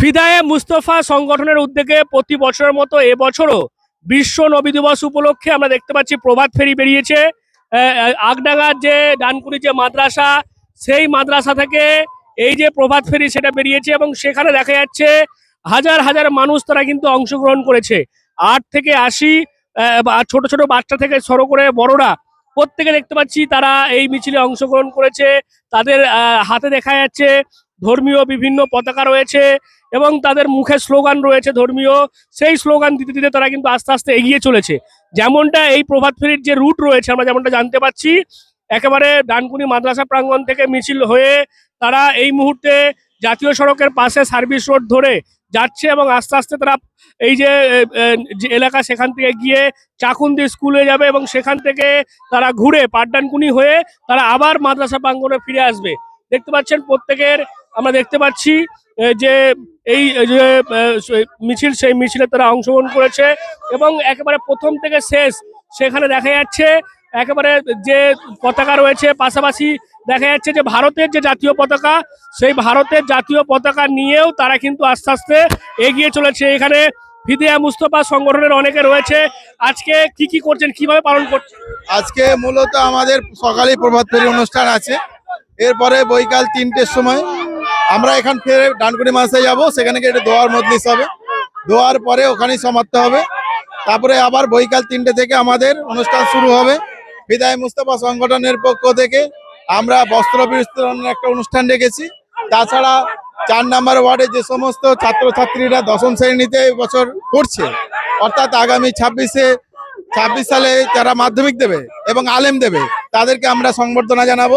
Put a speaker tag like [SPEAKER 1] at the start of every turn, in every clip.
[SPEAKER 1] ফিদায়ে মুস্তফা সংগঠনের উদ্যোগে প্রতি বছরের মতো এবছরও বিশ্ব নবী দিবস উপলক্ষে আমরা দেখতে পাচ্ছি প্রভাত ফেরি বেরিয়েছে। আগডাঙ্গার যে ডানকুনি যে মাদ্রাসা, সেই মাদ্রাসা থেকে এই যে প্রভাত ফেরি সেটা বেরিয়েছে এবং সেখানে দেখা যাচ্ছে হাজার হাজার মানুষ তারা কিন্তু অংশগ্রহণ করেছে। আট থেকে আশি ছোট ছোট বাচ্চা থেকে সরো করে বড়রা প্রত্যেকে দেখতে পাচ্ছি তারা এই মিছিলে অংশগ্রহণ করেছে। তাদের হাতে দেখা যাচ্ছে ধর্মীয় বিভিন্ন পতাকা রয়েছে এবং তাদের মুখে স্লোগান রয়েছে ধর্মীয়, সেই স্লোগান দিতে দিতে তারা কিন্তু আস্তে আস্তে এগিয়ে চলেছে। যেমনটা এই প্রভাত ফেরির যে রুট রয়েছে, আমরা যেমনটা জানতে পাচ্ছি, একেবারে ডানকুনি মাদ্রাসা প্রাঙ্গণ থেকে মিছিল হয়ে তারা এই মুহূর্তে জাতীয় সড়কের পাশে সার্ভিস রোড ধরে যাচ্ছে এবং আস্তে আস্তে তারা এই যে এলাকা সেখান থেকে গিয়ে চাকুন্দি স্কুলে যাবে এবং সেখান থেকে তারা ঘুরে পাটডানকুনি হয়ে তারা আবার মাদ্রাসা প্রাঙ্গণে ফিরে আসবে। দেখতে পাচ্ছেন প্রত্যেকের আমরা দেখতে পাচ্ছি যে এই যে মিছিল, সেই মিছিলে তারা অংশগ্রহণ করেছে এবং একেবারে প্রথম থেকে শেষ সেখানে দেখা যাচ্ছে, একেবারে যে পতাকা রয়েছে পাশাপাশি দেখা যাচ্ছে যে ভারতের যে জাতীয় পতাকা, সেই ভারতের জাতীয় পতাকা নিয়েও তারা কিন্তু আস্তে আস্তে এগিয়ে চলেছে। এখানে ফিদিয়া মুস্তফা সংগঠনের অনেকে রয়েছে। আজকে কি কি করছেন? কীভাবে পালন করছেন
[SPEAKER 2] আজকে মূলত আমাদের সকালে প্রভাত ফেরি অনুষ্ঠান আছে। এরপরে বৈকাল তিনটের সময় আমরা এখান ফেরে ডানকুনি মাসে যাব, সেখানে গিয়ে দোয়ার মজলিস হবে। দোয়ার পরে ওখানেই সমাপ্ত হবে। তারপরে আবার বৈকাল তিনটে থেকে আমাদের অনুষ্ঠান শুরু হবে। বিদায় মুস্তফা সংগঠনের পক্ষ থেকে আমরা বস্ত্র বিস্তরণের একটা অনুষ্ঠান রেখেছি। তাছাড়া চার নাম্বার ওয়ার্ডে যে সমস্ত ছাত্রছাত্রীরা দশম শ্রেণীতে বছর পড়ছে, অর্থাৎ আগামী ছাব্বিশে, ছাব্বিশ সালে যারা মাধ্যমিক দেবে এবং আলেম দেবে, তাদেরকে আমরা সংবর্ধনা জানাব।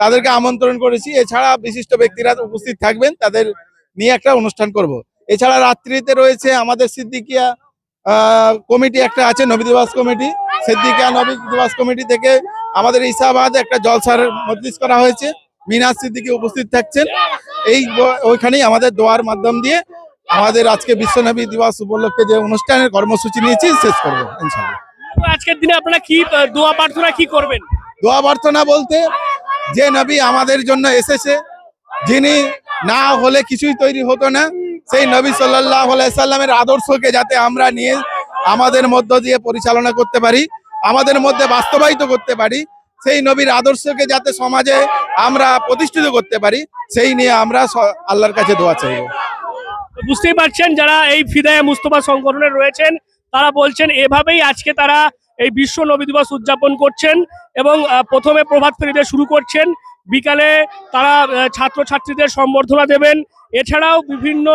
[SPEAKER 2] তাদেরকে আমন্ত্রণ করেছি। এছাড়া বিশিষ্ট ব্যক্তিরা উপস্থিত থাকবেন তাদের নিয়ে একটা অনুষ্ঠান করব। এছাড়া রাত্রিতে রয়েছে আমাদের সিদ্দিকিয়া কমিটি একটা আছে নবী দিবস কমিটি। সিদ্দিকিয়া নবী দিবস কমিটি থেকে আমাদের ইসাবাদে একটা জলসার মজলিস করা হয়েছে। মিনাজ সিদ্দিকি উপস্থিত থাকছেন। এই ওইখানেই আমাদের দোয়ার মাধ্যম দিয়ে আমাদের আজকে বিশ্বনবী দিবস উপলক্ষে যে অনুষ্ঠানের কর্মসূচি নিয়েছি শেষ করব ইনশাল্লাহ
[SPEAKER 1] আজকের দিনে আপনারা কি দোয়া প্রার্থনা কি করবেন?
[SPEAKER 2] দোয়া প্রার্থনা বলতে যে নবী আমাদের জন্য এসেছে, যিনি না হলে কিছুই তৈরি হতো না, সেই নবী সাল্লাহ সাল্লামের আদর্শকে যাতে আমরা নিয়ে আমাদের মধ্য দিয়ে পরিচালনা করতে পারি, আমাদের মধ্যে বাস্তবায়িত করতে পারি, সেই নবীর আদর্শকে যাতে সমাজে আমরা প্রতিষ্ঠিত করতে পারি, সেই নিয়ে আমরা আল্লাহর কাছে দোয়া চাইব।
[SPEAKER 1] বুঝতেই পারছেন, যারা এই ফিদায়া মুস্তফা সংগঠনে রয়েছেন, তারা বলছেন, এভাবেই আজকে তারা এই বিশ্ব নবী দিবস উদযাপন করছেন এবং প্রথমে প্রভাত ফেরিতে শুরু করছেন। বিকালে তারা ছাত্রছাত্রীদের সম্বর্ধনা দেবেন। এছাড়াও বিভিন্ন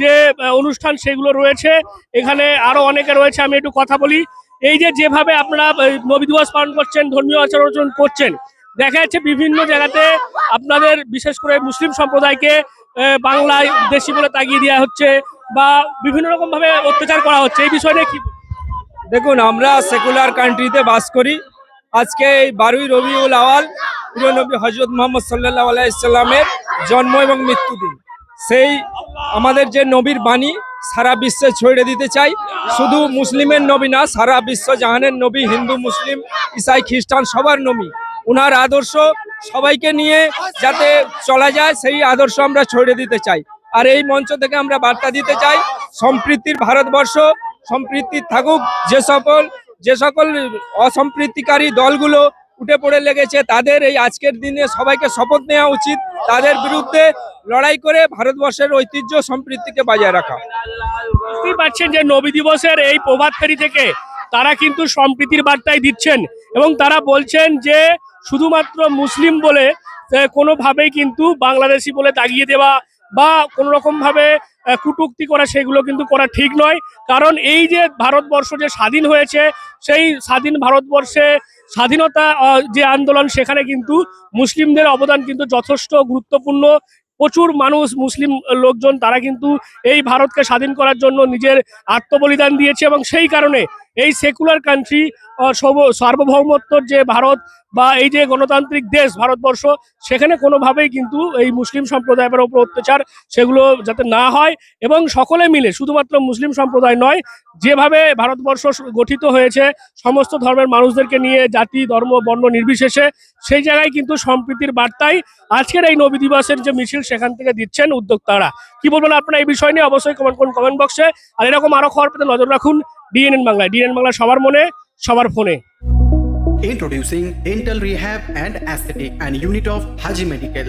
[SPEAKER 1] যে অনুষ্ঠান সেগুলো রয়েছে। এখানে আরও অনেকে রয়েছে, আমি একটু কথা বলি। এই যে, যেভাবে আপনারা নবী দিবস পালন করছেন, ধর্মীয় আচরণ করছেন, দেখা যাচ্ছে বিভিন্ন জায়গাতে আপনাদের, বিশেষ করে মুসলিম সম্প্রদায়কে বাংলায় দেশি বলে তাগিয়ে দেওয়া হচ্ছে বা বিভিন্ন রকমভাবে অত্যাচার করা হচ্ছে। এই বিষয় নিয়ে কি?
[SPEAKER 3] দেখুন, আমরা সেকুলার কান্ট্রিতে বাস করি। আজকে এই বারুই রবিউল আওয়াল প্রিয় নবী হজরত মোহাম্মদ সাল্লাহ আলাইসাল্লামের জন্ম এবং মৃত্যুদিন সেই আমাদের যে নবীর বাণী, সারা বিশ্বে ছড়িয়ে দিতে চাই। শুধু মুসলিমের নবী না, সারা বিশ্ব জাহানের নবী, হিন্দু, মুসলিম, ইসাই, খ্রিস্টান, সবার নবী। ওনার আদর্শ সবাইকে নিয়ে যাতে চলা যায়, সেই আদর্শ আমরা ছড়িয়ে দিতে চাই। আর এই মঞ্চ থেকে আমরা বার্তা দিতে চাই, সম্প্রীতির ভারতবর্ষ সম্প্রীতি থাকুক যে সকল যে সকল অসম্প্রীতিকারী দলগুলো উঠে পড়ে লেগেছে তাদের এই আজকের দিনে সবাইকে শপথ নেওয়া উচিত। তাদের বিরুদ্ধে লড়াই করে ভারতবর্ষের ঐতিহ্য সম্প্রীতিকে বজায় রাখা।
[SPEAKER 1] বুঝতেই পারছেন যে নবী দিবসের এই প্রভাত ফেরি থেকে তারা কিন্তু সম্প্রীতির বার্তাই দিচ্ছেন এবং তারা বলছেন যে শুধুমাত্র মুসলিম বলে কোনোভাবেই কিন্তু বাংলাদেশি বলে দাগিয়ে দেওয়া বা কোনো রকম ভাবে আহ, কটূক্তি করা, সেগুলো কিন্তু করা ঠিক নয়। কারণ এই যে ভারতবর্ষ যে স্বাধীন হয়েছে, সেই স্বাধীন ভারতবর্ষে স্বাধীনতা যে আন্দোলন, সেখানে কিন্তু মুসলিমদের অবদান কিন্তু যথেষ্ট গুরুত্বপূর্ণ। প্রচুর মানুষ, মুসলিম লোকজন, তারা কিন্তু এই ভারতকে স্বাধীন করার জন্য নিজের আত্মবলিদান দিয়েছে এবং সেই কারণে এই সেকুলার কান্ট্রি সার্বভৌমত্বর যে ভারত বা এই যে গণতান্ত্রিক দেশ ভারতবর্ষ, সেখানে কোনোভাবেই কিন্তু এই মুসলিম সম্প্রদায়ের উপর অত্যাচার সেগুলো যাতে না হয় এবং সকলে মিলে, শুধুমাত্র মুসলিম সম্প্রদায় নয়, যেভাবে ভারতবর্ষ গঠিত হয়েছে, সমস্ত ধর্মের মানুষদেরকে নিয়ে জাতি, ধর্ম, বর্ণ নির্বিশেষে, সেই জায়গায় কিন্তু সম্প্রীতির বার্তাই আজকের এই নবী দিবসের যে মিছিল সেখান থেকে দিচ্ছেন উদ্যোক্তারা। কি বলবেন আপনারা এই বিষয় নিয়ে? অবশ্যই কমেন্ট করুন কমেন্ট বক্সে আর এরকম আরও খবর পেতে নজর রাখুন ডিএনএন বাংলায়। ডিএনএন বাংলা সবার মনে। সবার ফোনে
[SPEAKER 4] Introducing Dental Rehab and Aesthetic and Unit of Haji Medical.